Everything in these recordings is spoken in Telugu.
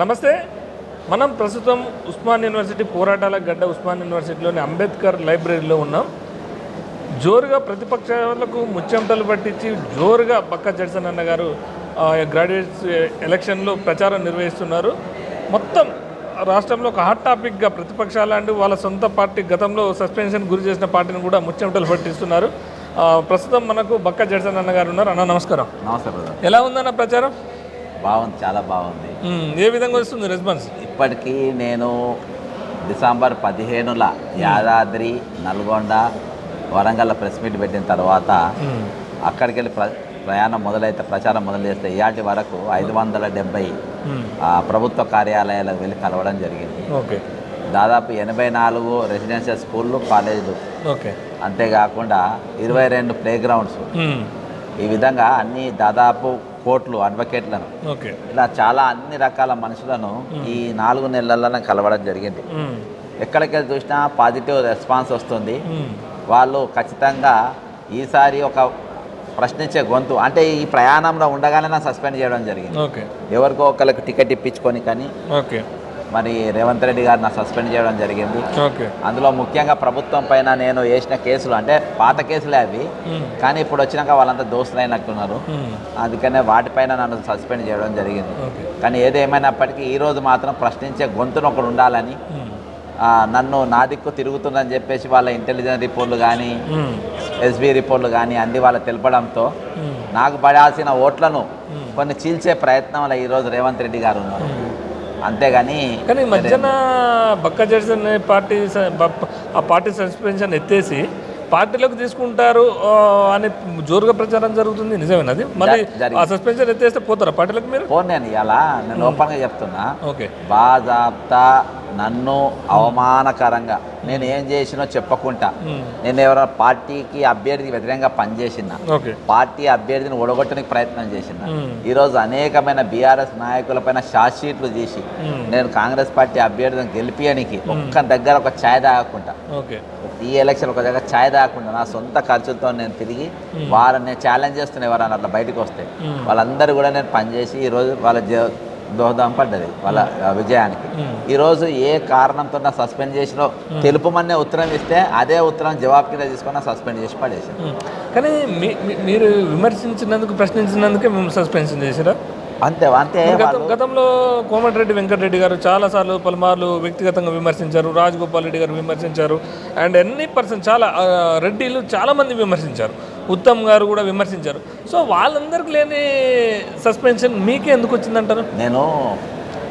నమస్తే. మనం ప్రస్తుతం ఉస్మాన్ యూనివర్సిటీ పోరాటాల గడ్డ ఉస్మాన్ యూనివర్సిటీలోని అంబేద్కర్ లైబ్రరీలో ఉన్నాం. జోరుగా ప్రతిపక్షాలకు ముచ్చెమటలు పట్టించి జోరుగా పక్క జడ్సన్ అన్న గారు గ్రాడ్యుయేట్స్ ఎలక్షన్లో ప్రచారం నిర్వహిస్తున్నారు. మొత్తం రాష్ట్రంలో ఒక హాట్ టాపిక్గా ప్రతిపక్షాలు అంటూ వాళ్ళ సొంత పార్టీ గతంలో సస్పెన్షన్ గురి చేసిన పార్టీని కూడా ముచ్చెమటలు పట్టిస్తున్నారు. ప్రస్తుతం మనకు బక్క జడ్సన్ అన్న గారు ఉన్నారు. అన్న నమస్కారం. నమస్తే ఎలా ఉందన్న ప్రచారం? బాగుంది చాలా బాగుంది. ఏ విధంగా వస్తుంది రెస్పాన్స్? ఇప్పటికీ నేను డిసెంబర్ పదిహేనుల యాదాద్రి నల్గొండ వరంగల్ ప్రెస్ మీట్ పెట్టిన తర్వాత అక్కడికి వెళ్ళి ప్ర ప్రయాణం మొదలైతే ప్రచారం మొదలు చేస్తే ఇయాటి వరకు ఐదు వందల డెబ్బై ప్రభుత్వ కార్యాలయాలకు వెళ్ళి కలవడం జరిగింది. ఓకే. దాదాపు ఎనభై నాలుగు రెసిడెన్షియల్ స్కూళ్ళు కాలేజీలు. ఓకే. అంతేకాకుండా ఇరవై రెండు ప్లే గ్రౌండ్స్. ఈ విధంగా అన్ని దాదాపు కోట్లు అడ్వకేట్లను ఇలా చాలా అన్ని రకాల మనుషులను ఈ నాలుగు నెలలలో కలవడం జరిగింది. ఉమ్, ఎక్కడికి వెళ్ళి చూసినా పాజిటివ్ రెస్పాన్స్ వస్తుంది. వాళ్ళు ఖచ్చితంగా ఈసారి ఒక ప్రశ్నించే గొంతు అంటే ఈ ప్రయాణంలో ఉండగానే సస్పెండ్ చేయడం జరిగింది. ఎవరికో ఒకరికి టికెట్ ఇప్పించుకొని కానీ ఓకే. మరి రేవంత్ రెడ్డి గారు నా సస్పెండ్ చేయడం జరిగింది. అందులో ముఖ్యంగా ప్రభుత్వం పైన నేను వేసిన కేసులు అంటే పాత కేసులే అవి. కానీ ఇప్పుడు వచ్చినాక వాళ్ళంతా దోస్తులైనట్టున్నారు. అందుకనే వాటిపైన నన్ను సస్పెండ్ చేయడం జరిగింది. కానీ ఏదేమైనప్పటికీ ఈరోజు మాత్రం ప్రశ్నించే గొంతును ఒకడు ఉండాలని నన్ను నా దిక్కు తిరుగుతుందని చెప్పేసి వాళ్ళ ఇంటెలిజెన్స్ రిపోర్ట్లు కానీ ఎస్బీ రిపోర్ట్లు కానీ అన్ని వాళ్ళు తెలపడంతో నాకు పడాల్సిన ఓట్లను. కొన్ని చీల్చే ప్రయత్నంలో ఈరోజు రేవంత్ రెడ్డి గారు ఉన్నారు. అంతేగాని కానీ మధ్యన బక్క జడ్సన్ పార్టీ ఆ పార్టీ సస్పెన్షన్ ఎత్తేసి పార్టీలోకి తీసుకుంటారు అని జోరుగా ప్రచారం జరుగుతుంది. నిజమేనది మళ్ళీ. ఆ సస్పెన్షన్ ఎత్తేస్తే పోతారా పార్టీలోకి మీరు? నేను ఇలా నేను ఓపెన్గా చెప్తున్నా. ఓకే. బాజాప్తా నన్ను అవమానకరంగా నేను ఏం చేసినో చెప్పకుండా ఉమ్, నేను ఎవరైనా పార్టీకి అభ్యర్థికి వ్యతిరేకంగా పనిచేసిన పార్టీ అభ్యర్థిని ఒడగొట్టడానికి ప్రయత్నం చేసిన ఉమ్, ఈరోజు అనేకమైన బీఆర్ఎస్ నాయకులపైన షార్ట్ షీట్లు చేసి ఉమ్, నేను కాంగ్రెస్ పార్టీ అభ్యర్థిని గెలిపియనికి ఒక్క దగ్గర ఒక ఛాయ్ తాగకుండా ఈ ఎలక్షన్ ఒక దగ్గర ఛాయ్ తాగకుండా నా సొంత ఖర్చులతో నేను తిరిగి వారిని ఛాలెంజ్ చేస్తున్నా ఎవరైనా అట్లా బయటకు వస్తే వాళ్ళందరూ కూడా నేను పనిచేసి ఈరోజు వాళ్ళ దోహదం పడ్డది వాళ్ళ విజయానికి. ఈరోజు ఏ కారణంతో సస్పెండ్ చేసినో తెలుపుమనే ఉత్తరం ఇస్తే అదే ఉత్తరం జవాబు కింద తీసుకొని నా సస్పెండ్ చేసి పడేసి. కానీ మీరు విమర్శించినందుకు ప్రశ్నించినందుకే మేము సస్పెన్షన్ చేసిరా అంతే అంతే గతంలో కోమటిరెడ్డి వెంకటరెడ్డి గారు చాలాసార్లు పలుమార్లు వ్యక్తిగతంగా విమర్శించారు రాజగోపాల్ రెడ్డి గారు విమర్శించారు అండ్ ఎన్ని పర్సెంట్ చాలా రెడ్డిలు చాలామంది విమర్శించారు. ఉత్తమ్ గారు కూడా విమర్శించారు సో వాళ్ళందరికీ లేని సస్పెన్షన్ మీకే ఎందుకు వచ్చిందంటారు నేను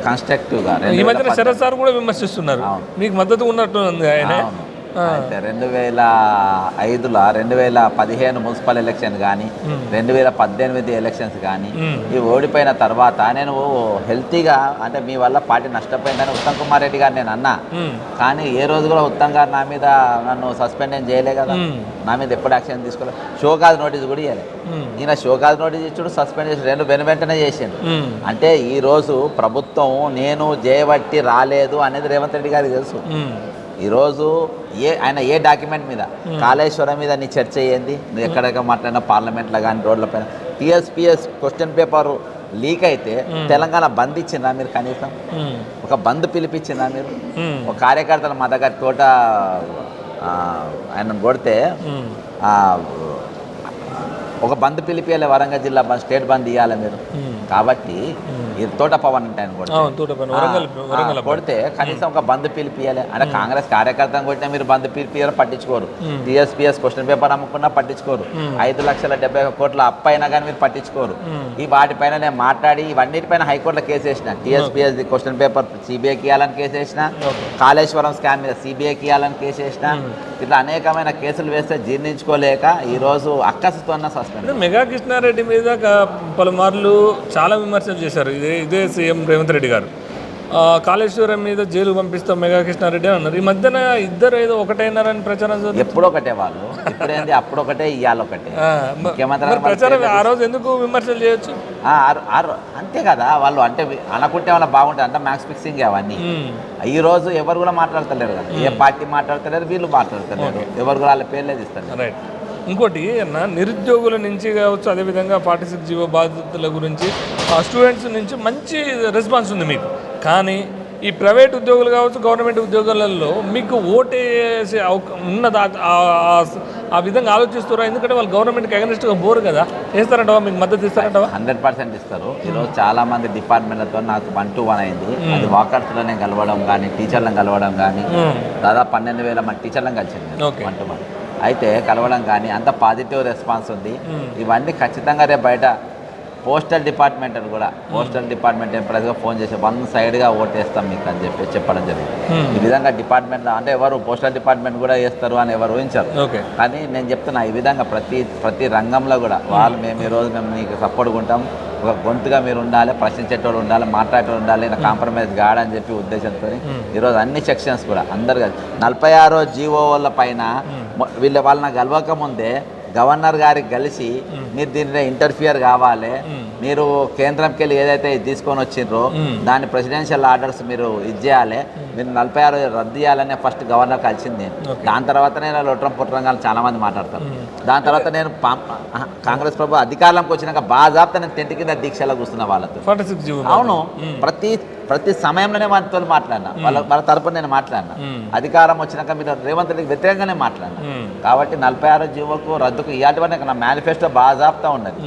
కన్స్ట్రక్టివ్గా ఈ మధ్యన శరత్ సార్ కూడా విమర్శిస్తున్నారు. మీకు మద్దతు ఉన్నట్టు ఉంది ఆయన. అయితే రెండు వేల ఐదులో రెండు వేల పదిహేను మున్సిపల్ ఎలక్షన్ కానీ. రెండు వేల పద్దెనిమిది ఎలక్షన్స్ కానీ. ఈ ఓడిపోయిన తర్వాత నేను హెల్తీగా అంటే మీ వల్ల పార్టీ నష్టపోయిందని ఉత్తమ్ కుమార్ రెడ్డి గారు నేను అన్నా. కానీ ఏ రోజు కూడా ఉత్తమ్ గారు నా మీద నన్ను సస్పెండ్ ఏం చేయలే కదా. నా మీద ఎప్పుడు యాక్షన్ తీసుకోలేదు షోకాజ్ నోటీస్ కూడా ఇవ్వలే ఈయన షోకాజ్ నోటీస్ ఇచ్చుడు సస్పెండ్ చేసి రెండు వెను వెంటనే చేసిండు. అంటే ఈరోజు ప్రభుత్వం నేను చేయబట్టి రాలేదు అనేది రేవంత్ రెడ్డి గారికి తెలుసు. ఈరోజు ఏ ఆయన ఏ డాక్యుమెంట్ మీద? కాళేశ్వరం మీద నీ చర్చ ఏంది? నువ్వు ఎక్కడెక్కడ మాట్లాడినా పార్లమెంట్లో కానీ రోడ్లపైన టీఎస్పిఎస్ క్వశ్చన్ పేపర్ లీక్ అయితే తెలంగాణ బంద్ ఇచ్చిందా మీరు కనీసం? ఒక బంద్ పిలిపించిందా మీరు? ఒక కార్యకర్తలు మా దగ్గర తోట ఆయన కొడితే ఒక బంద్ పిలిపియాలి వరంగల్ జిల్లా బంద్ స్టేట్ బంద్ ఇవ్వాలి మీరు. కాబట్టి ఈ తోట పవన్ అంటే ఆయన కొడితే. కనీసం ఒక బంద్ పిలిపియాలి. అంటే కాంగ్రెస్ కార్యకర్తను కొట్టినా మీరు బంద్ పిలిపియాలి పట్టించుకోరు. టీఎస్పీఎస్ క్వశ్చన్ పేపర్ అమ్ముకున్నా పట్టించుకోరు. ఐదు లక్షల డెబ్బై కోట్ల అప్పు అయినా కానీ మీరు పట్టించుకోరు. ఈ వాటిపైన నేను మాట్లాడి ఇవన్నిటిపైన హైకోర్టులో కేసు వేసిన. టీఎస్పీఎస్ క్వశ్చన్ పేపర్ సిబిఐకి ఇవ్వాలని కేసు వేసిన. కాళేశ్వరం స్కామ్ మీద సిబిఐకి ఇవ్వాలని కేసు వేసిన. ఇట్లా అనేకమైన కేసులు వేస్తే జీర్ణించుకోలేక ఈరోజు అక్కసుతో సస్పెండ్ అంటే మెగా కృష్ణారెడ్డి మీద పలుమార్లు చాలా విమర్శలు చేశారు. ఇదే ఇదే సీఎం రేవంత్ రెడ్డి గారు. కాళేశ్వరం మీద జైలు పంపిస్తాం మెగా కృష్ణారెడ్డి అని అన్నారు. ఈ మధ్యన ఇద్దరు ఏదో ఒకటైనారని ప్రచారం జరుగుతుంది. ఎప్పుడు ఒకటే వాళ్ళు. ఇప్పుడేంది? అప్పుడు ఒకటే ఇవాళ ఒకటే ప్రచారం ఆ రోజు ఎందుకు విమర్శలు చేయొచ్చు? అంతే కదా. వాళ్ళు అంటే అనుకుంటే వాళ్ళ బాగుంటుంది అంటే మ్యాక్స్ ఫిక్సింగ్ అవన్నీ. ఈ రోజు ఎవరు కూడా మాట్లాడతలేరు కదా. ఏ పార్టీ మాట్లాడతలేరు వీళ్ళు మాట్లాడతలేరు. ఎవరు కూడా వాళ్ళ పేర్లే తీస్తారు రైట్. ఇంకోటి అన్న నిరుద్యోగుల నుంచి కావచ్చు అదేవిధంగా ఫార్టీ సిక్స్ జీవో బాధితుల గురించి ఆ స్టూడెంట్స్ నుంచి మంచి రెస్పాన్స్ ఉంది మీకు. కానీ ఈ ప్రైవేట్ ఉద్యోగులు కావచ్చు గవర్నమెంట్ ఉద్యోగాలలో మీకు ఓటేసే అవక ఉన్నదా ఆ- విధంగా ఆలోచిస్తారా? ఎందుకంటే వాళ్ళు గవర్నమెంట్కి అగనిస్ట్గా బోరు కదా. వేస్తారంటవా మీకు మద్దతు ఇస్తారంటవా? హండ్రెడ్ పర్సెంట్ ఇస్తారు. ఈరోజు చాలా మంది డిపార్ట్మెంట్లతో నాకు వన్ టు వన్ అయింది. అది వాకర్స్లోనే కలవడం కానీ టీచర్లను కలవడం కానీ దాదాపు పన్నెండు వేల మంది టీచర్లను కలిసింది. One to one. అయితే కలవడం కానీ అంత పాజిటివ్ రెస్పాన్స్ ఉంది. ఇవన్నీ ఖచ్చితంగా రేపు బయట పోస్టల్ డిపార్ట్మెంట్ అని కూడా పోస్టల్ డిపార్ట్మెంట్ ఎంప్లాయీస్గా ఫోన్ చేసి వన్ సైడ్గా ఓటేస్తాం మీకు అని చెప్పి చెప్పడం జరిగింది. ఈ విధంగా డిపార్ట్మెంట్లో అంటే ఎవరు పోస్టల్ డిపార్ట్మెంట్ కూడా వేస్తారు అని ఎవరు ఊహించారు. కానీ నేను చెప్తున్నా ఈ విధంగా ప్రతి ప్రతి రంగంలో కూడా వాళ్ళు మేము ఈరోజు మేము నీకు సపోర్ట్గా ఉంటాం ఒక గొంతుగా మీరు ఉండాలి ప్రశ్నించేటోళ్ళు ఉండాలి మాట్లాడేటోళ్ళు ఉండాలి కాంప్రమైజ్ కాడని చెప్పి ఉద్దేశంతో ఈరోజు అన్ని సెక్షన్స్ కూడా అందరు నలభై ఆరో జీవో వాళ్ళ పైన వీళ్ళ వాళ్ళని కలవక ముందే గవర్నర్ గారికి కలిసి మీరు దీనిలో ఇంటర్ఫియర్ కావాలి. మీరు కేంద్రంకి వెళ్ళి ఏదైతే తీసుకొని వచ్చిండ్రో దాని ప్రెసిడెన్షియల్ ఆర్డర్స్ మీరు ఇది చేయాలి. మీరు నలభై ఆరు రద్దు చేయాలని ఫస్ట్ గవర్నర్ కలిసింది. నేను దాని తర్వాతనే ఇలా లొట్రం పుట్రంగా చాలా మంది మాట్లాడతారు. దాని తర్వాత నేను కాంగ్రెస్ ప్రభు అధికారంలోకి వచ్చినాక బాజాబ్తా నేను టెంట్ కింద దీక్షలో కూర్చున్న వాళ్ళతో? అవును. ప్రతి ప్రతి సమయంలోనే వాళ్ళతో మాట్లాడినా. వాళ్ళ వాళ్ళ తరపున నేను మాట్లాడినా. అధికారం వచ్చినాక మీరు రేవంత్ రెడ్డికి వ్యతిరేకంగానే మాట్లాడినా. కాబట్టి నలభై ఆరు జీవోకు రద్దుకు ఇవాటి వరకు నా మేనిఫెస్టో బాజాప్తా ఉన్నది.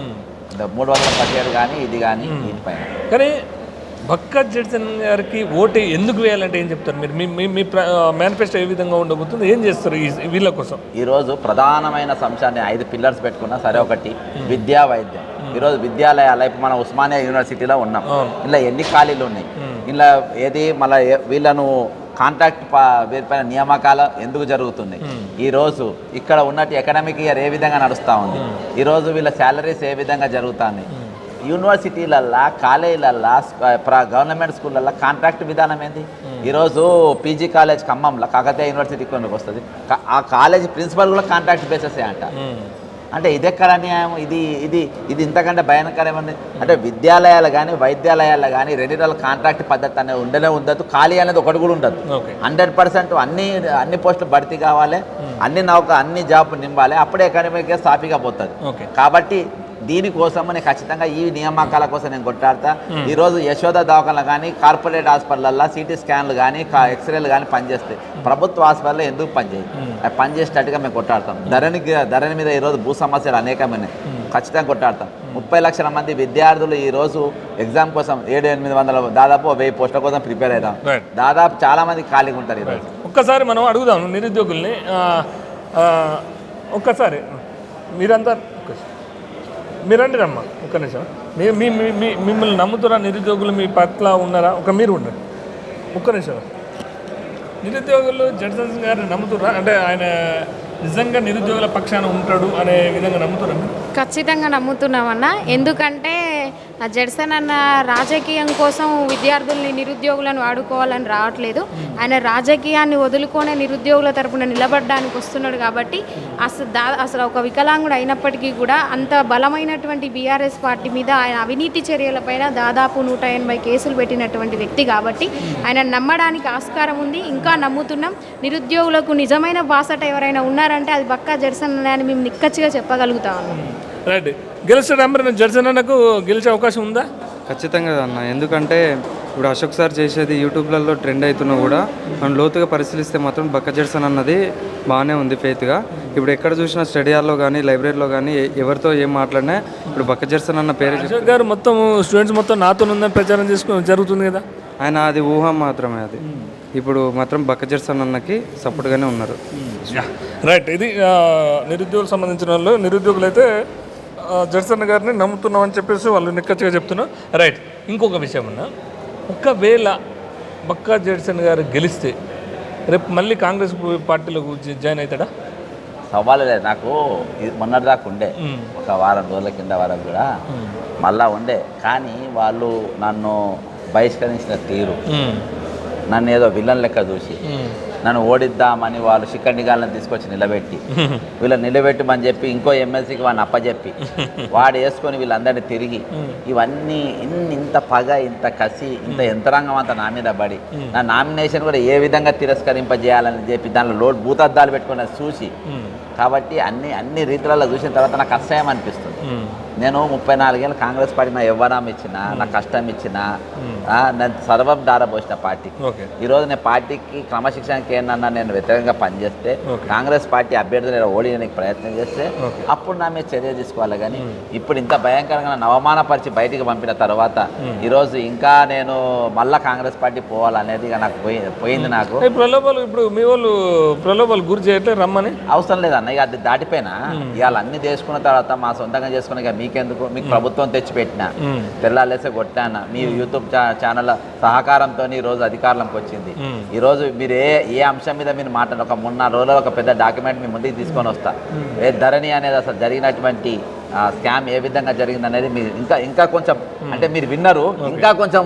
మూడు వందల పదిహేడు కానీ ఇది కానీ దీనిపైన కానీ భక్క జడ్సన్ గారికి ఓటు ఎందుకు వేయాలంటే ఏం చెప్తారు? మీరు మీ మీ మేనిఫెస్టో ఏ విధంగా ఉండబోతుంది ఏం చేస్తారు వీళ్ళ కోసం? ఈరోజు ప్రధానమైన అంశాన్ని ఐదు పిల్లర్స్ పెట్టుకున్నా సరే ఒకటి విద్యా వైద్యం. ఈరోజు విద్యాలయాలు ఇప్పుడు మన ఉస్మానియా యూనివర్సిటీలో ఉన్నాం. ఇలా ఎన్ని ఖాళీలు ఉన్నాయి? ఇలా ఏది మళ్ళీ వీళ్ళను కాంట్రాక్ట్ వీరిపైన నియామకాలు ఎందుకు జరుగుతున్నాయి? ఈ రోజు ఇక్కడ ఉన్నట్టు ఎకనామిక్ ఇయర్ ఏ విధంగా నడుస్తూ ఉంది? ఈ రోజు వీళ్ళ శాలరీస్ ఏ విధంగా జరుగుతున్నాయి? యూనివర్సిటీలల్లా కాలేజీలల్లా గవర్నమెంట్ స్కూళ్ళల్లో కాంట్రాక్ట్ విధానం ఏంది? ఈరోజు పీజీ కాలేజ్ ఖమ్మంలో కాకతీయ యూనివర్సిటీ కొరకు వస్తుంది. ఆ కాలేజ్ ప్రిన్సిపల్ కూడా కాంట్రాక్ట్ బేసెస్ అంట. అంటే ఇది ఎక్కడ అన్యాయం ఇది ఇది ఇది ఇంతకంటే భయంకరమైనది అంటే విద్యాలయాలు కానీ వైద్యాలయాలు కానీ రెండింటిలో కాంట్రాక్ట్ పద్ధతి అనేది ఉండనే ఉండదు. ఖాళీ అనేది ఒకటి కూడా ఉండదు. హండ్రెడ్ పర్సెంట్ అన్ని అన్ని పోస్టులు భర్తీ కావాలి. అన్ని నౌక అన్ని జాబ్ నింపాలి. అప్పుడే ఎకనామిక్గా సాఫీగా పోతుంది. కాబట్టి దీనికోసం నేను ఖచ్చితంగా ఈ నియామకాల కోసం నేను కొట్టాడతా ఈ రోజు యశోద దవాఖానలు కానీ కార్పొరేట్ హాస్పిటల్లో సిటీ స్కాన్లు కానీ ఎక్స్రేలు కానీ పనిచేస్తాయి. ప్రభుత్వ హాస్పిటల్లో ఎందుకు పనిచేయి అవి పనిచేసేటట్టుగా మేము కొట్టాడతాం ధరణికి ధరణి మీద ఈరోజు భూ సమస్యలు అనేకమైనవి ఖచ్చితంగా కొట్టాడతాం ముప్పై లక్షల మంది విద్యార్థులు ఈ రోజు ఎగ్జామ్ కోసం ఏడు ఎనిమిది వందల దాదాపు వెయ్యి పోస్టుల కోసం ప్రిపేర్ అవుతాం దాదాపు చాలా మంది ఖాళీగా ఉంటారు ఈరోజు. ఒక్కసారి మనం అడుగుదాం నిరుద్యోగుల్ని. ఒక్కసారి మీరంతా మీరండి రమ్మ ఒక నిమిషం. మీ మీ మీ- మిమ్మల్ని నమ్ముతున్నా నిరుద్యోగులు మీ పట్ల ఉన్నారా? ఒక మీరు ఉండండి. ఒక్క నిమిషం. నిరుద్యోగులు జడ్సన్ గారిని నమ్ముతురా అంటే ఆయన నిజంగా నిరుద్యోగుల పక్షాన ఉంటాడు అనే విధంగా నమ్ముతురా ఖచ్చితంగా నమ్ముతున్నామన్నా. ఎందుకంటే జడ్సన్ అన్న రాజకీయం కోసం విద్యార్థుల్ని నిరుద్యోగులను వాడుకోవాలని రావట్లేదు. ఆయన రాజకీయాన్ని వదులుకొనే నిరుద్యోగుల తరపున నిలబడడానికి వస్తున్నాడు కాబట్టి అసలు దా అసలు ఒక వికలాంగుడు అయినప్పటికీ కూడా అంత బలమైనటువంటి బీఆర్ఎస్ పార్టీ మీద ఆయన అవినీతి చర్యలపైన దాదాపు నూట ఎనభై కేసులు పెట్టినటువంటి వ్యక్తి కాబట్టి ఆయన నమ్మడానికి ఆస్కారం ఉంది. ఇంకా నమ్ముతున్నాం. నిరుద్యోగులకు నిజమైన బాసట ఎవరైనా ఉన్నారంటే అది బక్కా జడ్సన్ అని మేము నిక్కచ్చిగా చెప్పగలుగుతా ఉన్నాం రైట్. గెలుస్తాడు మరి జడ్సన్ అన్నకు గెలిచే అవకాశం ఉందా? ఖచ్చితంగా అన్న. ఎందుకంటే ఇప్పుడు అశోక్ సార్ చేసేది యూట్యూబ్లలో ట్రెండ్ అవుతున్నా కూడా మనం లోతుగా పరిశీలిస్తే మాత్రం బక్క జడ్సన్ అన్నది బాగానే ఉంది ఫేత్గా. ఇప్పుడు ఎక్కడ చూసినా స్టడీయాల్లో కానీ లైబ్రరీలో కానీ ఎవరితో ఏం మాట్లాడినా ఇప్పుడు బక్క జడ్సన్ అన్న పేరు అశోక్ గారు మొత్తం స్టూడెంట్స్ మొత్తం నాతో ఉందని ప్రచారం చేసుకుని జరుగుతుంది కదా? ఆయన అది ఊహ మాత్రమే అది. ఇప్పుడు మాత్రం బక్క జడ్సన్ అన్నకి సపోర్ట్గానే ఉన్నారు. రైట్. ఇది నిరుద్యోగులకు సంబంధించిన వాళ్ళు నిరుద్యోగులు అయితే జడ్సన్ గారిని నమ్ముతున్నామని చెప్పేసి వాళ్ళు నిక్కచ్చిగా చెప్తున్నారు రైట్ ఇంకొక విషయం అన్న. ఒకవేళ బక్కా జడ్సన్ గారు గెలిస్తే రేపు మళ్ళీ కాంగ్రెస్ పార్టీలో జాయిన్ అవుతాడా? సవాలు లేదు. నాకు ఇది మొన్నటిదాకా ఉండే. ఒక వారం రోజుల కింద వరకు కూడా మళ్ళా ఉండే. కానీ వాళ్ళు నన్ను బహిష్కరించిన తీరు. నన్ను ఏదో విలన్ లెక్క చూసి. నన్ను ఓడిద్దామని వాళ్ళు గాళ్ళని తీసుకొచ్చి నిలబెట్టి వీళ్ళని నిలబెట్టమని చెప్పి ఇంకో ఎమ్మెల్సీకి వాడిని అప్పచెప్పి వాడు వేసుకొని వీళ్ళందరినీ తిరిగి ఇవన్నీ ఇన్ని ఇంత పగ ఇంత కసి ఇంత యంత్రాంగం అంతా నా మీద పడి నా నామినేషన్ కూడా ఏ విధంగా తిరస్కరింపజేయాలని చెప్పి దానిలో లోడ్ భూతద్దాలు పెట్టుకుని చూసి. కాబట్టి అన్ని అన్ని రీతులలో చూసిన తర్వాత నాకు అసహ్యం అనిపిస్తుంది మ్మ్. నేను ముప్పై నాలుగేళ్ళు కాంగ్రెస్ పార్టీ నా యవ్వనం ఇచ్చిన నా కష్టం ఇచ్చిన నేను సర్వం దారపోసిన పార్టీకి ఈరోజు నేను పార్టీకి క్రమశిక్షణకి ఏంటన్నా నేను వ్యతిరేకంగా పనిచేస్తే. కాంగ్రెస్ పార్టీ అభ్యర్థులు ఓడియడానికి ప్రయత్నం చేస్తే. అప్పుడు నా మీద చర్య తీసుకోవాలి కానీ ఇప్పుడు ఇంత భయంకరంగా నన్ను అవమానపరిచి బయటికి పంపిన తర్వాత ఈరోజు ఇంకా నేను మళ్ళా కాంగ్రెస్ పార్టీ పోవాలనేది నాకు పోయి పోయింది నాకు. ప్రలోభాలు ఇప్పుడు మీ వాళ్ళు ప్రలోభాలు గురి చేయట్లేదు రమ్మని? అవసరం లేదన్న ఇక అది దాటిపోయినా. ఇవాళ అన్ని చేసుకున్న తర్వాత మా సొంతంగా చేసుకున్న మీకెందుకు? మీకు ప్రభుత్వం తెచ్చిపెట్టిన? మ్మ్. తెల్లాలేసే కొట్టాను? మీ యూట్యూబ్ ఛానల్ సహకారంతో ఈ రోజు అధికారంలోకి వచ్చింది. మ్మ్. ఈ రోజు మీరు ఏ ఏ అంశం మీద మీరు మాట్లాడ ఒక మూడు నాలుగు రోజులు ఒక పెద్ద డాక్యుమెంట్ మీ ముందుకు తీసుకొని వస్తా. ఏ ధరణి అనేది అసలు జరిగినటువంటి స్కామ్ ఏ విధంగా జరిగింది అనేది మీరు ఇంకా ఇంకా కొంచెం అంటే మీరు విన్నారు. ఇంకా కొంచెం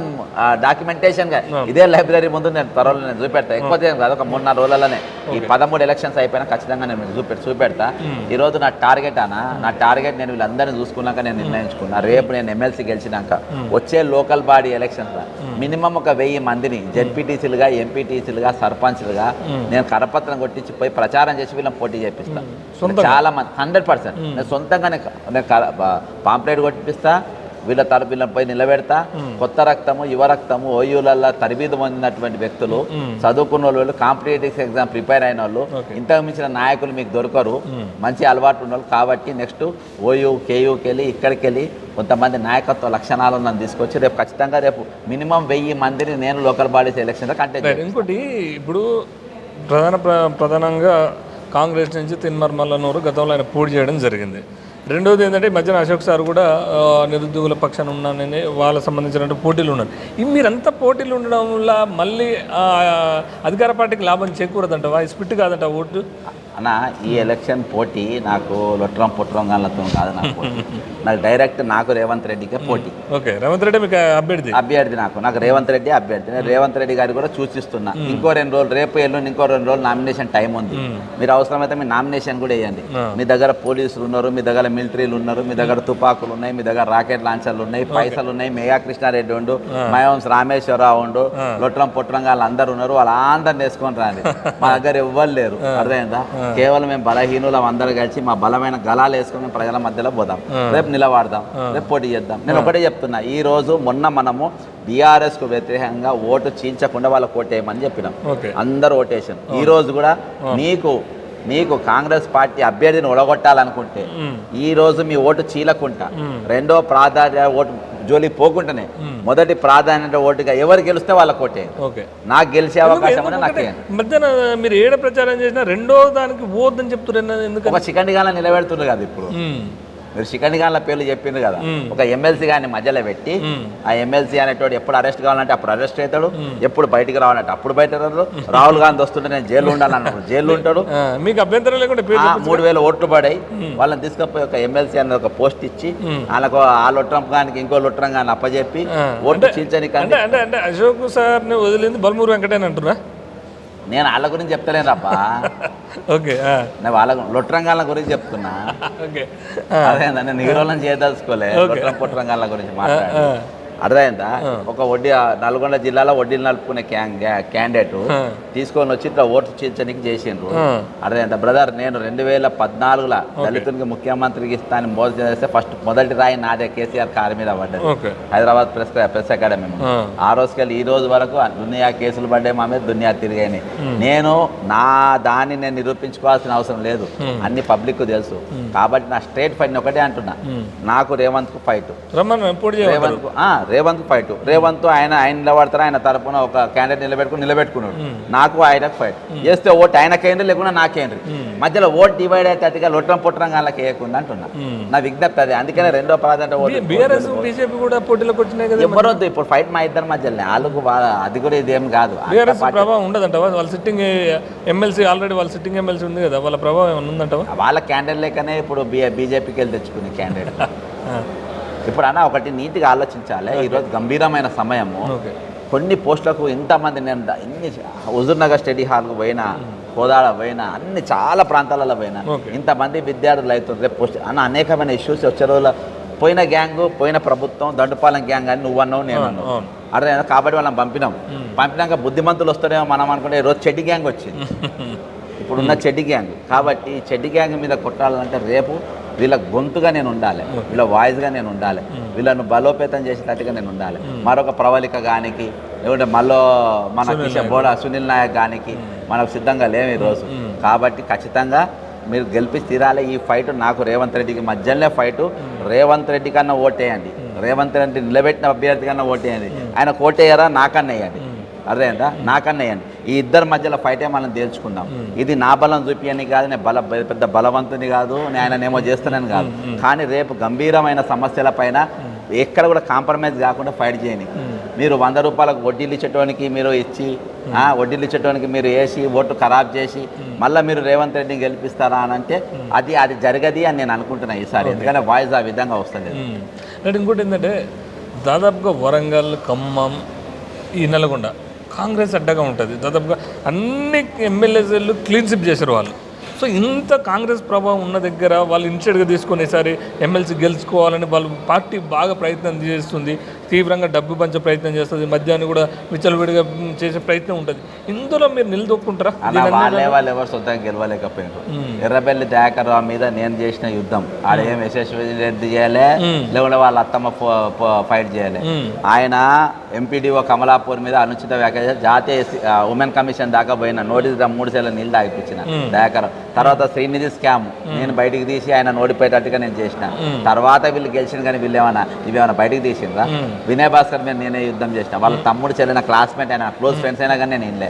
డాక్యుమెంటేషన్గా ఇదే లైబ్రరీ ముందు నేను త్వరలో నేను చూపెడతా. ఎక్కువ సేపు కాదు ఒక మూడు నాలుగు రోజులలోనే. ఈ పదమూడు ఎలక్షన్స్ అయిపోయినా ఖచ్చితంగా నేను మీకు చూపె చూపెడతా. ఈ రోజు నా టార్గెట్ అనా? నా టార్గెట్ నేను వీళ్ళందరినీ చూసుకున్నాక నేను నిర్ణయించుకున్నా. రేపు నేను ఎమ్మెల్సీ గెలిచినాక వచ్చే లోకల్ బాడీ ఎలక్షన్స్ మినిమం ఒక వెయ్యి మందిని జెడ్పీటీసీలుగా ఎంపీటీసీలుగా సర్పంచ్లుగా నేను కరపత్రం కొట్టించి పోయి ప్రచారం చేసి వీళ్ళని పోటీ చేపిస్తా. చాలా మంది హండ్రెడ్ పర్సెంట్. నేను సొంతంగా పాంప్లెట్ కొట్టిపిస్తా వీళ్ళ తరపు వీళ్ళని పోయి నిలబెడతా. కొత్త రక్తము యువ రక్తము ఓయూలల్లో తరబీదు పొందినటువంటి వ్యక్తులు చదువుకున్న వాళ్ళు కాంపిటేటివ్ ఎగ్జామ్ ప్రిపేర్ అయిన వాళ్ళు ఇంతకు మించిన నాయకులు మీకు దొరకరు. మంచి అలవాటు ఉన్న కాబట్టి నెక్స్ట్ ఓయూ కేయూకి వెళ్ళి ఇక్కడికి వెళ్ళి కొంతమంది నాయకత్వ లక్షణాలు నన్ను తీసుకొచ్చి రేపు ఖచ్చితంగా రేపు మినిమం వెయ్యి మందిని నేను లోకల్ బాడీస్ ఎలక్షన్లో కంటెక్ట్ ఇంకోటి ఇప్పుడు ప్రధాన ప్ర- ప్రధానంగా కాంగ్రెస్ నుంచి తిన్మర్మల్లనూరు గతంలో ఆయన పోటీ చేయడం జరిగింది. రెండోది ఏంటంటే ఈ మధ్యన అశోక్ సార్ కూడా నిరుద్యోగుల పక్షాన ఉన్నానని వాళ్ళకి సంబంధించినటువంటి పోటీలు ఉన్నారు ఇవి మీరంతా పోటీలు ఉండడం వల్ల మళ్ళీ అధికార పార్టీకి లాభం చేకూరదంటవా? స్పిట్ కాదంట ఓటు? అన్న ఈ ఎలక్షన్ పోటీ నాకు లొట్రం గాళ్ళతో కాదు నాకు నాకు డైరెక్ట్ నాకు రేవంత్ రెడ్డికే పోటీ. ఓకే రేవంత్ రెడ్డి మీకు అభ్యర్థి. అభ్యర్థి నాకు నాకు రేవంత్ రెడ్డి అభ్యర్థి. నేను రేవంత్ రెడ్డి గారి కూడా సూచిస్తున్నా. ఇంకో రెండు రోజులు రేపు ఎల్లుండి ఇంకో రెండు రోజులు నామినేషన్ టైం ఉంది. మీరు అవసరమైతే మీ నామినేషన్ కూడా వేయండి. మీ దగ్గర పోలీసులు ఉన్నారు మీ దగ్గర మిలిటరీలు ఉన్నారు మీ దగ్గర తుపాకులు ఉన్నాయి మీ దగ్గర రాకెట్ లాంచర్లు ఉన్నాయి పైసలు ఉన్నాయి మెగా కృష్ణారెడ్డి ఉండు మయోన్స్ రామేశ్వరరావు ఉండు లొట్రం పొట్రం గాళ్ళు అందరు ఉన్నారు వాళ్ళందరిని వేసుకొని రాండి. మా దగ్గర ఎవ్వరు లేరు. అర్థమైందా? కేవలం మేము బలహీనులం అందరు కలిసి మా బలమైన గలాలు వేసుకొని ప్రజల మధ్యలో పోదాం. రేపు నిలబడదాం. రేపు పోటీ చేద్దాం. నేను ఒకటే చెప్తున్నా. ఈ రోజు మొన్న మనము బీఆర్ఎస్కు వ్యతిరేకంగా ఓటు చీల్చకుండా వాళ్ళకి ఓటేయమని చెప్పినాం. అందరు ఓటేషన్ ఈ రోజు కూడా మీకు మీకు కాంగ్రెస్ పార్టీ అభ్యర్థిని ఒడగొట్టాలనుకుంటే ఈ రోజు మీ ఓటు చీలకుంటా. రెండో ప్రాధాన్యత ఓటు జోలి పోకుండానే మొదటి ప్రాధాన్యత ఓటుగా ఎవరు గెలిస్తే వాళ్ళకి ఓటే ఓకే. నాకు గెలిచే అవకాశం నాకు మధ్యాహ్న మీరు ఏడ ప్రచారం చేసినా రెండో దానికి ఓద్దని చెప్తున్నారు ఎందుకని? ఒక చికెన్ గాల నిలబెడుతున్నారు కదా ఇప్పుడు. మీరు గాల పేర్లు చెప్పిండ్రు కదా. ఒక ఎమ్మెల్సీ గాని మధ్యలో పెట్టి ఆ ఎమ్మెల్సీ అనేటోడు ఎప్పుడు అరెస్ట్ కావాలంటే అప్పుడు అరెస్ట్ అవుతాడు ఎప్పుడు బయటికి రావాలంటే అప్పుడు బయట రాహుల్ గాంధీ వస్తుంటే నేను జైలు ఉండాలన్నప్పుడు జైలు ఉంటాడు. మీకు అభ్యంతరం లేకుండా మూడు వేల ఓట్లు పడాయి. వాళ్ళని తీసుకపోయి ఒక ఎమ్మెల్సీ అనేది ఒక పోస్ట్ ఇచ్చి వాళ్ళకు ఆ లొట్రం గానికి ఇంకో లొట్రం గాని అప్పచెప్పి ఓట్లు చీల్చని కానీ అంటే అంటే అంటే అశోక్ సార్ని వదిలింది బల్మూరు వెంకటేని అంటున్నా నేను వాళ్ళ గురించి చెప్తలేను అబ్బా. ఓకే నేను వాళ్ళ లొట్రంగాళ్ళ గురించి చెప్తున్నా. ఓకే అదే నేను హీరోలను చేయదలుచుకోలే. లొట్రం పొట్రంగాళ్ళ గురించి మాట్లాడి అర్థమైందా? ఒక వడ్డీ నల్గొండ జిల్లాలో వడ్డీలు నలుపుకునే క్యాండిడేట్ తీసుకొని వచ్చి ఇట్లా ఓట్లు చీల్చడానికి చేసిండ్రు. అర్థమైందా? బ్రదర్ నేను రెండు వేల పద్నాలుగులో దళితునికి ముఖ్యమంత్రికి ఇస్తానని మోసం చేస్తే ఫస్ట్ మొదటి రాయి నాదే కేసీఆర్ కారు మీద పడ్డది. హైదరాబాద్ ప్రెస్ ప్రెస్ అకాడమీ ఆ. రోజుకెళ్ళి ఈ రోజు వరకు దునియా కేసులు పడ్డాయి మా మీద దునియా తిరిగాయి. నేను నా దాన్ని నేను నిరూపించుకోవాల్సిన అవసరం లేదు. అన్ని పబ్లిక్ తెలుసు. కాబట్టి నా స్ట్రేట్ ఫైట్ ఒకటే అంటున్నా. నాకు రేవంత్కు ఫైట్ రేవంత్ రేవంత్ ఫైట్. రేవంత్ ఆయన ఆయన నిలబడతారు? ఆయన తరపున ఒక క్యాండిడేట్ నిలబెట్టుకుని నిలబెట్టుకున్నాడు. నాకు ఆయనకు ఫైట్. చేస్తే ఓటు ఆయనకేంద్రి లేకుండా నాకేంద్రి మధ్యలో ఓటు డివైడ్ అయితే అతిగా లొట్టం పుట్టడం వాళ్ళకి వేయకుండా అంటున్నా. నా విజ్ఞప్తి అది. అందుకనే రెండో ప్రాధాన్యత ఓటు బీఆర్ఎస్ బీజేపీ కూడా పోటీలోకి వచ్చినాయి కదా ఎవరొద్దు ఇప్పుడు ఫైట్ మా ఇద్దరి మధ్యలో వాళ్ళకు అది కూడా ఇదేం కాదు. ప్రభావం ఉండదంటవా? వాళ్ళ sitting M L C already వాళ్ళ సిట్టింగ్ ఎమ్మెల్సీ ఉంది కదా. వాళ్ళ ప్రభావం ఏమైనా ఉందంటవా? వాళ్ళ క్యాండిడేట్ లేకనే ఇప్పుడు బీజేపీకి వెళ్ళి తెచ్చుకునే క్యాండిడేట్ ఇప్పుడు అన్న ఒకటి నీట్గా ఆలోచించాలి. ఈరోజు గంభీరమైన సమయము. కొన్ని పోస్టులకు ఎంతమంది నేను ఎన్ని హుజూర్ నగర్ స్టడీ హాల్కు పోయినా కోదాడ పోయినా అన్ని చాలా ప్రాంతాలలో పోయినా. ఇంతమంది విద్యార్థులు అవుతుంది రేపు పోస్ట్ అన్న అనేకమైన ఇష్యూస్ వచ్చే రోజుల పోయిన గ్యాంగ్ పోయిన ప్రభుత్వం దండుపాలెం గ్యాంగ్ అని నువ్వు అన్నావు నేను అన్నావు. కాబట్టి వాళ్ళని పంపినాం. పంపినాక బుద్ధిమంతులు వస్తారేమో మనం అనుకుంటే ఈ రోజు చెడ్డి గ్యాంగ్ వచ్చింది. ఇప్పుడున్న చెడ్డి గ్యాంగ్. కాబట్టి చెడ్డి గ్యాంగ్ మీద కొట్టాలంటే రేపు వీళ్ళ గొంతుగా నేను ఉండాలి. వీళ్ళ వాయిస్గా నేను ఉండాలి. వీళ్ళను బలోపేతం చేసేటట్టుగా నేను ఉండాలి. మరొక ప్రవళిక గానికి లేకుంటే మళ్ళీ మన కిషన్ బోడా సునీల్ నాయక్ గానికి మనకు సిద్ధంగా లేవు ఈరోజు. కాబట్టి ఖచ్చితంగా మీరు గెలిపి తీరాలి. ఈ ఫైట్ నాకు రేవంత్ రెడ్డికి మధ్యలోనే ఫైట్. రేవంత్ రెడ్డి కన్నా ఓటేయండి. రేవంత్ రెడ్డి నిలబెట్టిన అభ్యర్థి కన్నా ఓటేయండి. ఆయన ఓటేయరా నాకన్నా వేయండి. అర్థమైందా? నాకన్నా వేయండి. ఈ ఇద్దరి మధ్యలో ఫైటే మనం తేల్చుకుందాం. ఇది నా బలం చూపియని కాదు నేను బల పెద్ద బలవంతుని కాదు నేను ఆయన ఏమో చేస్తున్నాను కాదు. కానీ రేపు గంభీరమైన సమస్యల పైన ఎక్కడ కూడా కాంప్రమైజ్ కాకుండా ఫైట్ చేయని మీరు వంద రూపాయలకు వడ్డీలు ఇచ్చేటోనికి మీరు ఇచ్చి వడ్డీలు ఇచ్చేటోనికి మీరు వేసి ఓటు ఖరాబ్ చేసి మళ్ళీ మీరు రేవంత్ రెడ్డిని గెలిపిస్తారా అని అంటే అది అది జరగది అని నేను అనుకుంటున్నా ఈసారి. ఎందుకంటే వాయిస్ ఆ విధంగా వస్తుంది ఇంకోటి ఏంటంటే దాదాపుగా వరంగల్ ఖమ్మం ఈ నల్గొండ కాంగ్రెస్ అడ్డగా ఉంటుంది. దాదాపుగా అన్ని ఎమ్మెల్యేలు క్లీన్ స్విప్ చేశారు వాళ్ళు. సో ఇంత కాంగ్రెస్ ప్రభావం ఉన్న దగ్గర వాళ్ళు ఇన్స్టెడ్గా తీసుకునేసారి ఎమ్మెల్సీ గెలుచుకోవాలని వాళ్ళు పార్టీ బాగా ప్రయత్నం చేస్తుంది. తీవ్రంగా డబ్బు పంచే ప్రయత్నం చేస్తుంది. మధ్యాహ్నం కూడా విచ్చలవిడిగా చేసే ప్రయత్నం ఉంటుంది. ఇందులో మీరు నిలదొక్కుంటారా? వాళ్ళే వాళ్ళు ఎవరు సొంతంగా గెలవలేకపోయారు ఎర్రబెల్లి దయాకర్ రావు మీద నేను చేసిన యుద్ధం. ఆడ ఏం యశస్వి రెడ్డి చేయలే లేకుంటే వాళ్ళ అత్తమ్మ ఫైట్ చేయలే. ఆయన ఎంపీడీఓ కమలాపూర్ మీద అనుచిత వ్యాఖ్య జాతీయ ఉమెన్ కమిషన్ దాకా పోయిన నోటీస్ మూడు సెల నీళ్ళు తాగిపించిన దయాకర్ తర్వాత శ్రీనిధి స్కామ్. నేను బయటికి తీసి ఆయన నోడిపోయేటట్టుగా నేను చేసిన. తర్వాత వీళ్ళు గెలిచిన కానీ వీళ్ళు ఏమన్నా ఇవేమన్నా బయటికి తీసిండ్రా? వినయ్ భాస్కర్ మీద నేనే యుద్ధం చేసిన. వాళ్ళ తమ్ముడు చెల్లిన క్లాస్మేట్ అయినా క్లోజ్ ఫ్రెండ్స్ అయినా కానీ నేను ఇన్లే.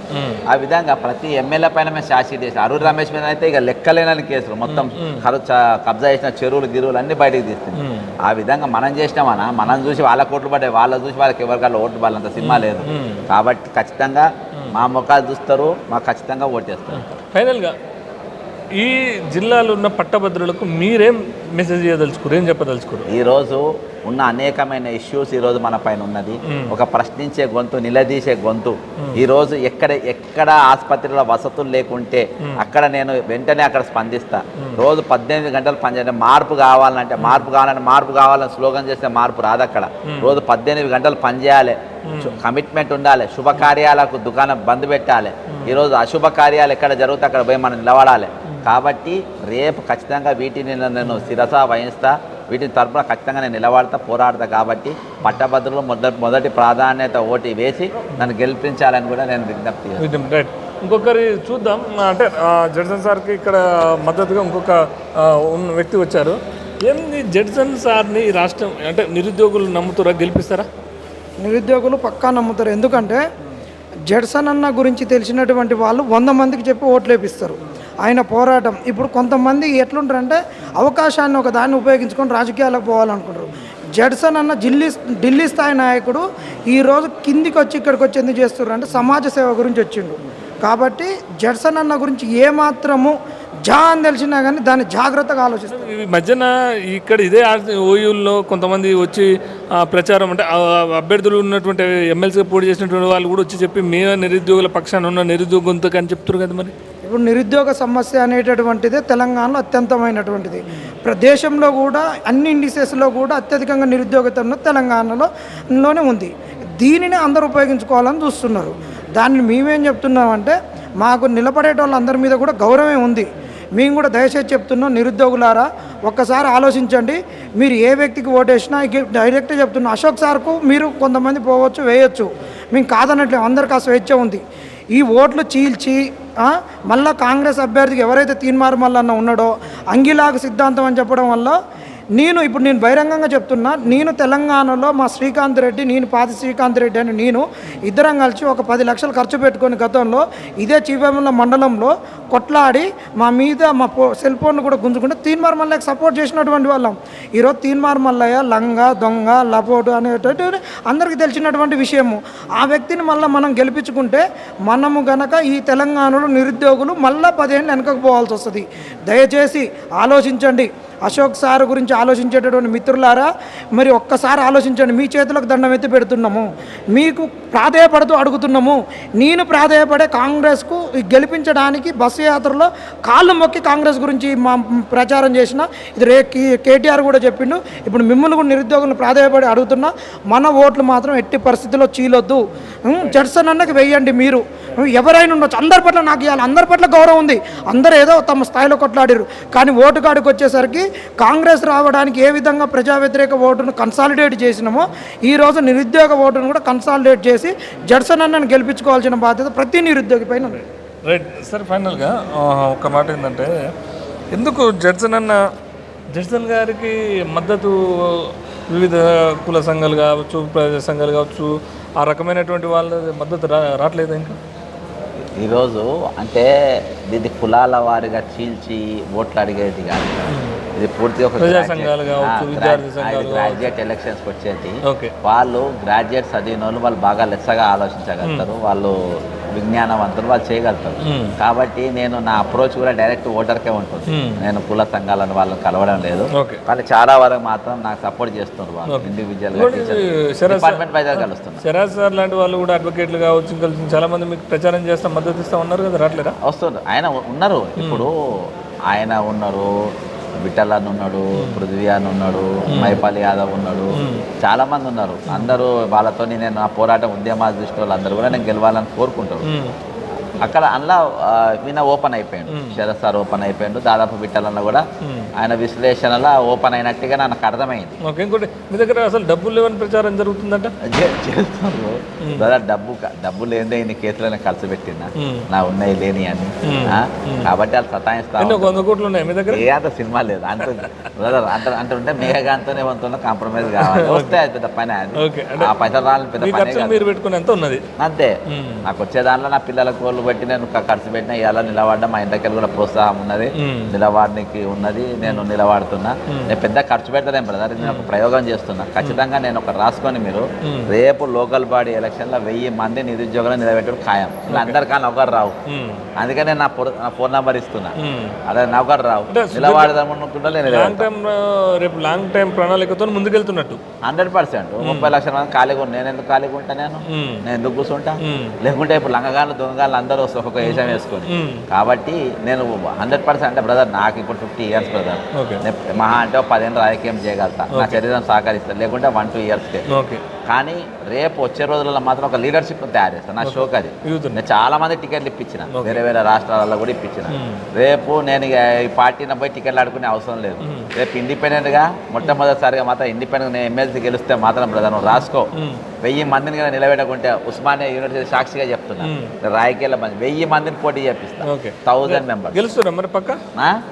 ఆ విధంగా ప్రతి ఎమ్మెల్యే పైన మేము షాషీట్ చేసిన. అరుణ్ రమేష్ మీద అయితే ఇక లెక్కలేనని కేసులు. మొత్తం కబ్జా చేసిన చెరువులు గిరువులు అన్ని బయటికి తీస్తుంది ఆ విధంగా మనం చేసినామన్నా మనం చూసి వాళ్ళ కోట్లు పడ్డాయి. వాళ్ళ చూసి వాళ్ళకి ఎవరికల్లా ఓట్లు వాళ్ళంత సినిమా లేదు. కాబట్టి ఖచ్చితంగా మా ముఖాలు చూస్తారు మాకు ఖచ్చితంగా ఓటేస్తారు ఫైనల్గా ఈ జిల్లాలో ఉన్న పట్టభద్రులకు మీరేం మెసేజ్ చేయదలుచుకోరు ఏం చెప్పదలుచుకోరు? ఈరోజు ఉన్న అనేకమైన ఇష్యూస్ ఈరోజు మన పైన ఉన్నది. ఒక ప్రశ్నించే గొంతు నిలదీసే గొంతు. ఈరోజు ఎక్కడ ఎక్కడ ఆసుపత్రిలో వసతులు లేకుంటే అక్కడ నేను వెంటనే అక్కడ స్పందిస్తా. రోజు పద్దెనిమిది గంటలు పనిచేయండి మార్పు కావాలంటే మార్పు కావాలంటే మార్పు కావాలని స్లోగన్ చేస్తే మార్పు రాదు అక్కడ. రోజు పద్దెనిమిది గంటలు పనిచేయాలి. కమిట్మెంట్ ఉండాలి. శుభకార్యాలకు దుకాణం బంద్ పెట్టాలి. ఈరోజు అశుభ కార్యాలు ఎక్కడ జరిగితే అక్కడ పోయి మనం నిలబడాలి. కాబట్టి రేపు ఖచ్చితంగా వీటిని నేను శిరస వహిస్తా. వీటిని తరపున ఖచ్చితంగా నేను నిలబడతా పోరాడతా కాబట్టి పట్టభద్రులు మొదటి మొదటి ప్రాధాన్యత ఓటు వేసి నన్ను గెలిపించాలని కూడా నేను విజ్ఞప్తి ఇంకొకరి చూద్దాం. అంటే జడ్సన్ సార్కి ఇక్కడ మద్దతుగా ఇంకొక ఉన్న వ్యక్తి వచ్చారు. ఏంది జడ్సన్ సార్ని ఈ రాష్ట్రం అంటే నిరుద్యోగులు నమ్ముతారా గెలిపిస్తారా? నిరుద్యోగులు పక్కా నమ్ముతారు. ఎందుకంటే జడ్సన్ అన్న గురించి తెలిసినటువంటి వాళ్ళు వంద మందికి చెప్పి ఓట్లు వేపిస్తారు. ఆయన పోరాటం. ఇప్పుడు కొంతమంది ఎట్లుంటారంటే అవకాశాన్ని ఒక దాన్ని ఉపయోగించుకొని రాజకీయాలకు పోవాలనుకుంటారు. జడ్సన్ అన్న ఢిల్లీ ఢిల్లీ స్థాయి నాయకుడు ఈరోజు కిందికి వచ్చి ఇక్కడికి వచ్చి ఎందుకు చేస్తున్నారు అంటే సమాజ సేవ గురించి వచ్చిండు. కాబట్టి జడ్సన్ అన్న గురించి ఏమాత్రము జా అని తెలిసినా కానీ దాన్ని జాగ్రత్తగా ఆలోచిస్తారు. ఈ మధ్యన ఇక్కడ ఇదే ఓయూల్లో కొంతమంది వచ్చి ప్రచారం అంటే అభ్యర్థులు ఉన్నటువంటి ఎమ్మెల్సీ పోటీ చేసినటువంటి వాళ్ళు కూడా వచ్చి చెప్పి మేము నిరుద్యోగుల పక్షాన ఉన్న నిరుద్యోగ గొంతుకు అని కదా మరి? ఇప్పుడు నిరుద్యోగ సమస్య అనేటటువంటిదే తెలంగాణలో అత్యంతమైనటువంటిది. ప్రదేశంలో కూడా అన్ని ఇండిసెస్లో కూడా అత్యధికంగా నిరుద్యోగత ఉన్న తెలంగాణలోనే ఉంది. దీనిని అందరూ ఉపయోగించుకోవాలని చూస్తున్నారు. దాన్ని మేమేం చెప్తున్నామంటే మాకు నిలబడేటోళ్ళందరి మీద కూడా గౌరవం ఉంది. మేము కూడా దయచేసి చెప్తున్నాం నిరుద్యోగులారా ఒక్కసారి ఆలోచించండి. మీరు ఏ వ్యక్తికి ఓటేసినా డైరెక్ట్ డైరెక్ట్గా చెప్తున్నా అశోక్ సార్కు మీరు కొంతమంది పోవచ్చు వేయొచ్చు. మేము కాదన్నట్లేదు అందరికీ ఆ స్వేచ్ఛ ఉంది. ఈ ఓట్లు చీల్చి మళ్ళీ మళ్ళా కాంగ్రెస్ అభ్యర్థికి ఎవరైతే తీన్మార్ మల్లన్న ఉన్నాడో అంగిలాకు సిద్ధాంతం అని చెప్పడం వల్ల నేను ఇప్పుడు నేను బహిరంగంగా చెప్తున్నా నేను తెలంగాణలో మా శ్రీకాంత్ రెడ్డి నేను పాతి శ్రీకాంత్ రెడ్డి అని నేను ఇద్దరం కలిసి ఒక పది లక్షలు ఖర్చు పెట్టుకొని గతంలో ఇదే చీవేముల మండలంలో కొట్లాడి మా మీద మా ఫో సెల్ ఫోన్ కూడా గుంజుకుంటే తీన్మార్ మల్లయ్యకి సపోర్ట్ చేసినటువంటి వాళ్ళం. ఈరోజు తీన్మార్ మల్లయ్య లంగ దొంగ లపోటు అనేటటువంటి అందరికీ తెలిసినటువంటి విషయము. ఆ వ్యక్తిని మళ్ళీ మనం గెలిపించుకుంటే మనము గనక ఈ తెలంగాణలో నిరుద్యోగులు మళ్ళీ పదిహేను వెనకకు పోవాల్సి వస్తుంది. దయచేసి ఆలోచించండి. అశోక్ సార్ గురించి ఆలోచించేటటువంటి మిత్రులారా మరి ఒక్కసారి ఆలోచించండి. మీ చేతులకు దండం ఎత్తి పెడుతున్నాము. మీకు ప్రాధేయపడుతూ అడుగుతున్నాము. నేను ప్రాధేయపడే కాంగ్రెస్కు గెలిపించడానికి బస్సు యాత్రలో కాళ్ళు మొక్కి కాంగ్రెస్ గురించి మా ప్రచారం చేసిన ఇది రే కేటీఆర్ కూడా చెప్పిండు. ఇప్పుడు మిమ్మల్ని కూడా నిరుద్యోగులను ప్రాధేయపడి అడుగుతున్నా మన ఓట్లు మాత్రం ఎట్టి పరిస్థితుల్లో చీలొద్దు. జడ్సన్ అన్నకి వెయ్యండి మీరు. ఎవరైనా ఉండొచ్చు. అందరి పట్ల నాకు ఇవ్వాలి అందరి పట్ల గౌరవం ఉంది. అందరూ ఏదో తమ స్థాయిలో కొట్లాడారు కానీ ఓటు కాడికి వచ్చేసరికి కాంగ్రెస్ రావడానికి ఏ విధంగా ప్రజా వ్యతిరేక ఓటును కన్సాలిడేట్ చేసినామో ఈ రోజు నిరుద్యోగ ఓటును కూడా కన్సాలిడేట్ చేసి జడ్సన్ అన్నను గెలిపించుకోవాల్సిన బాధ్యత ప్రతి నిరుద్యోగి పైన ఉంది. రైట్. సార్ ఫైనల్గా ఒక మాట ఏంటంటే ఎందుకు జడ్సన్ అన్న జడ్సన్ గారికి మద్దతు వివిధ కుల సంఘాలు కావచ్చు ప్రజా సంఘాలు కావచ్చు ఆ రకమైనటువంటి వాళ్ళ మద్దతు రా రావట్లేదు ఇంకా? ఈరోజు అంటే ఇది కులాల వారిగా చీల్చి ఓట్లు అడిగేది కాదు. ఇది పూర్తిగా ఒక గ్రాడ్యుయేట్ ఎలక్షన్స్కి వచ్చేది. వాళ్ళు గ్రాడ్యుయేట్ చదివిన వాళ్ళు వాళ్ళు బాగా లెస్సగా ఆలోచించగలుగుతారు. వాళ్ళు విజ్ఞానవంతులు వాళ్ళు చేయగలుగుతారు. కాబట్టి నేను నా అప్రోచ్ కూడా డైరెక్ట్ ఓటర్కే ఉంటుంది. నేను కుల సంఘాలను వాళ్ళని కలవడం లేదు. కానీ చాలా వరకు మాత్రం నాకు సపోర్ట్ చేస్తున్నారు వాళ్ళు. ఇండివిజువల్ డిపార్ట్మెంట్ కలుస్తున్నారు. శరాజ్ సార్ లాంటి వాళ్ళు కూడా అడ్వకేట్లు కావచ్చు ఇంకా చాలా మంది మీకు ప్రచారం చేస్తా మద్దతు ఇస్తా ఉన్నారు కదా రావట్లేరా వస్తుంది ఆయన ఉన్నారు. ఇప్పుడు ఆయన ఉన్నారు విఠల్ అని ఉన్నాడు పృథ్వీ అని ఉన్నాడు మైపాల్ యాదవ్ ఉన్నాడు. చాలా మంది ఉన్నారు. అందరూ వాళ్ళతో నేను నా పోరాటం ఉద్యమాలు చూసిన వాళ్ళు అందరూ కూడా నేను గెలవాలని కోరుకుంటారు. అక్కడ అందులో ఈయన ఓపెన్ అయిపోయాడు. శరత్ సార్ ఓపెన్ అయిపోయాడు. దాదాపు విఠలన్న కూడా ఆయన విశ్లేషణలో ఓపెన్ అయినట్టుగా నాకు అర్థమైంది. ఇంకోటి మీ దగ్గర అసలు డబ్బులు లేవని ప్రచారం జరుగుతుందంట? చే- చేస్తున్నారు దాదా డబ్బు డబ్బు లేదే ఇన్ని కేసులను ఖర్చు పెట్టినా. నా ఉన్నాయి లేని అని? కాబట్టి వాళ్ళు సతాయిస్తా ఎన్ని ఒక వంద కోట్లు ఉన్నాయి మీ దగ్గర? ఏ అంత సినిమా లేదు. అంత అంత ఉంటే మేఘగాంతోనే వంతున్న కాంప్రమైజ్ కావాలి. వస్తే అది పెద్ద పని అది. ఆ పైసలు రాలని పెద్ద పని మీరు పెట్టుకునే ఎంత ఉన్నది. అంతే. నాకు వచ్చే దాంట్లో నా పిల్లల కోళ్ళు పెట్టి నేను ఖర్చు పెట్టిన ఇలా నిలబడ్డా మా ఇంటికి కూడా ప్రోత్సాహం ఉన్నది. మ్మ్. నిలబడడానికి ఉన్నది నేను నిలబడుతున్నా. నేను పెద్ద ఖర్చు పెట్టలేం బ్రదర్ నేను ఒక ప్రయోగం చేస్తున్నా. ఖచ్చితంగా నేను ఒక రాసుకొని మీరు రేపు లోకల్ బాడీ ఎలక్షన్లో వెయ్యి మంది నిరుద్యోగులు నిలబెట్టడం ఖాయం. ఇలా అందరికన్నా ఒకరు రావు. అందుకనే నా ఫోన్ నా ఫోన్ నెంబర్ ఇస్తున్నా. అదే నా ఒకరు రావు నిలబడదాం అనుకుంటా నేను లాంగ్ టైం రేపు లాంగ్ టైం ప్రణాళికతో ముందుకెళ్తున్నట్టు. Hundred percent. ముప్పై లక్షల మంది ఖాళీగా నేను ఎందుకు ఖాళీగా ఉంటా నేను. నేను ఎందుకు కూర్చుంటా. లేకుంటే ఇప్పుడు లంగగాళ్ళు దొంగగాళ్ళు అందరూ వస్తారు ఒక్కొక్క వేషం వేసుకొని. కాబట్టి నేను హండ్రెడ్ పర్సెంట్ అంటే బ్రదర్ నాకు ఇప్పుడు ఫిఫ్టీ ఇయర్స్ బ్రదర్. మహా అంటే పదిహేను రాజకీయం చేయగలుగుతా. నా శరీరం సహకరిస్తాను లేకుంటే వన్ టూ ఇయర్స్కే. కానీ రేపు వచ్చే రోజులలో మాత్రం ఒక లీడర్షిప్ తయారు చేస్తాను నా షోక్ అది. నేను చాలా మంది టికెట్లు ఇప్పించిన. వేరే వేరే రాష్ట్రాలలో కూడా ఇప్పించిన. రేపు నేను ఈ పార్టీని పోయి టికెట్లు ఆడుకునే అవసరం లేదు. రేపు ఇండిపెండెంట్గా మొట్టమొదటిసారిగా మాత్రం ఇండిపెండెంట్ నేను ఎమ్మెల్సీ గెలిస్తే మాత్రం బ్రదర్ నువ్వు రాసుకో. వెయ్యి మందిని కూడా నిలబెట్టకుంటే ఉస్మానియా యూనివర్సిటీ సాక్షిగా చెప్తున్నా. రాయకేళ్ళ మంది వెయ్యి మందిని పోటీ చేపిస్తా. ఓకే. థౌజండ్ మెంబర్స్ గెలుస్తురా మరి పక్క?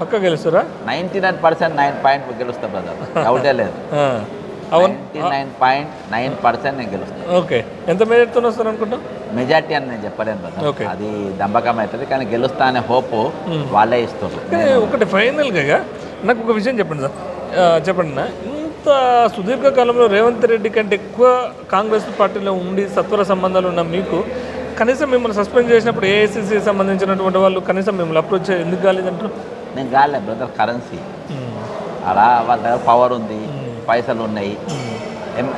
పక్క గెలుస్తురా? Ninety nine percent nine point గెలుస్తా బ్రదర్. డౌటే లేదు. నైన్ పాయింట్ నైన్ పర్సెంట్ నేను గెలుస్తాను ఓకే. ఎంత మేరతో వస్తారు అనుకుంటా మెజార్టీ అని నేను చెప్పలేను. అది దంబకం అవుతుంది కానీ గెలుస్తా అనే హోప్ వాళ్ళే ఇస్తున్నారు. ఒకటి ఫైనల్గా నాకు ఒక విషయం చెప్పండి సార్. చెప్పండి నా ఇంత సుదీర్ఘకాలంలో రేవంత్ రెడ్డి కంటే ఎక్కువ కాంగ్రెస్ పార్టీలో ఉండి సత్వర సంబంధాలు ఉన్న మీకు కనీసం మిమ్మల్ని సస్పెండ్ చేసినప్పుడు ఏఐసిసి సంబంధించినటువంటి వాళ్ళు కనీసం మిమ్మల్ని అప్రోచ్ ఎందుకు కాలేదంటారు నేను కాలే బ్రదర్ కరెన్సీ. అలా వాళ్ళ దగ్గర పవర్ ఉంది. పైసలు ఉన్నాయి ఎం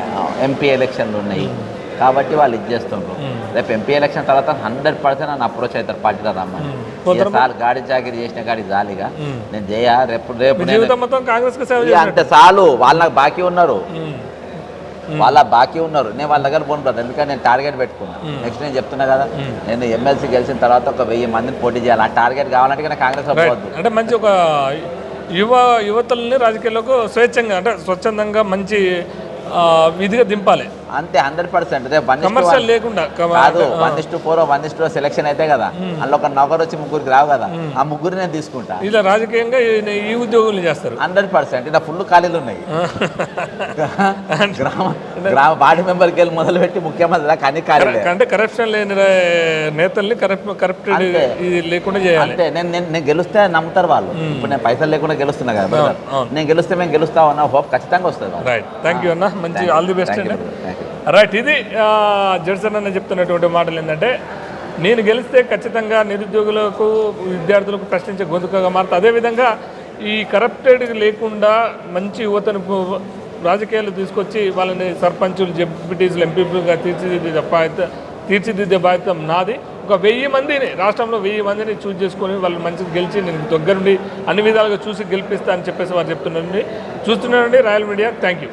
ఎంపీ ఎలక్షన్లు ఉన్నాయి కాబట్టి వాళ్ళు ఇది చేస్తుండ్రు. రేపు ఎంపీ ఎలక్షన్ తర్వాత హండ్రెడ్ పర్సెంట్ నన్ను అప్రోచ్ అవుతారు పార్టీలో రమ్మని. సార్ గాడి చాకిరి చేసిన గాడి జాలిగా. నేను చేయ రేపు రేపు అంతే చాలు వాళ్ళ నాకు బాకీ ఉన్నారు. వాళ్ళ బాకీ ఉన్నారు. నేను వాళ్ళ దగ్గర పోను బ్రదర్ ఎందుకంటే నేను టార్గెట్ పెట్టుకున్నా. నెక్స్ట్ నేను చెప్తున్నా కదా నేను ఎమ్మెల్సీ గెలిచిన తర్వాత ఒక వెయ్యి మందిని పోటీ చేయాలి. ఆ టార్గెట్ కావాలంటే కాంగ్రెస్ పోవద్దు అంటే మంచి ఒక యువ యువతల్ని రాజకీయాలకు స్వేచ్ఛంగా అంటే స్వచ్ఛందంగా మంచి విధిగా దింపాలి. అంతే హండ్రెడ్ పర్సెంట్. రేపు వన్ కమర్షియల్ లేకుండా కాదు one is to four one is to selection అయితే కదా. అందులో ఒక నౌకర్ వచ్చి ముగ్గురికి రావు కదా. ఆ ముగ్గురు నేను తీసుకుంటా. ఇలా రాజకీయంగా ఈ- ఉద్యోగులు చేస్తారు. Hundred percent. ఇలా ఫుల్ ఖాళీలు ఉన్నాయి. గ్రామ గ్రామ వార్డు మెంబర్కి వెళ్ళి మొదలు పెట్టి ముఖ్యమంత్రి దాకా అన్ని ఖాళీలే. అంటే కరప్షన్ లేని నేతల్ని కరప్ట్ కరప్టెడ్ లేకుండా చేయాలి. అంతే. నేను నేను గెలిస్తే నమ్ముతారు వాళ్ళు. ఇప్పుడు నేను పైసలు లేకుండా గెలుస్తున్నా కదా. అవును. నేను గెలిస్తే మేము గెలుస్తా ఉన్నా హోప్ ఖచ్చితంగా వస్తుంది. రైట్ థ్యాంక్ యూ అన్న. మంచి. ఆల్ ది బెస్ట్ అండి. రైట్ ఇది జడ్సన్ అన్న చెప్తున్నటువంటి మాటలు ఏంటంటే నేను గెలిస్తే ఖచ్చితంగా నిరుద్యోగులకు విద్యార్థులకు ప్రశ్నించే గొంతుకగా మారుతుంది అదేవిధంగా ఈ కరప్టెడ్ లేకుండా మంచి యువతను రాజకీయాలు తీసుకొచ్చి వాళ్ళని సర్పంచులు డిప్యూటీసులు ఎంపీలుగా తీర్చిదిద్దే బాధ్యత తీర్చిదిద్దే బాధ్యత నాది. ఒక వెయ్యి మందిని రాష్ట్రంలో వెయ్యి మందిని చూస్ చేసుకొని వాళ్ళు మంచిగా గెలిచి నేను దగ్గరుండి అన్ని విధాలుగా చూసి గెలిపిస్తా అని చెప్పేసి వారు చెప్తున్నారండి చూస్తున్నారండి రాయల్ మీడియా థ్యాంక్ యూ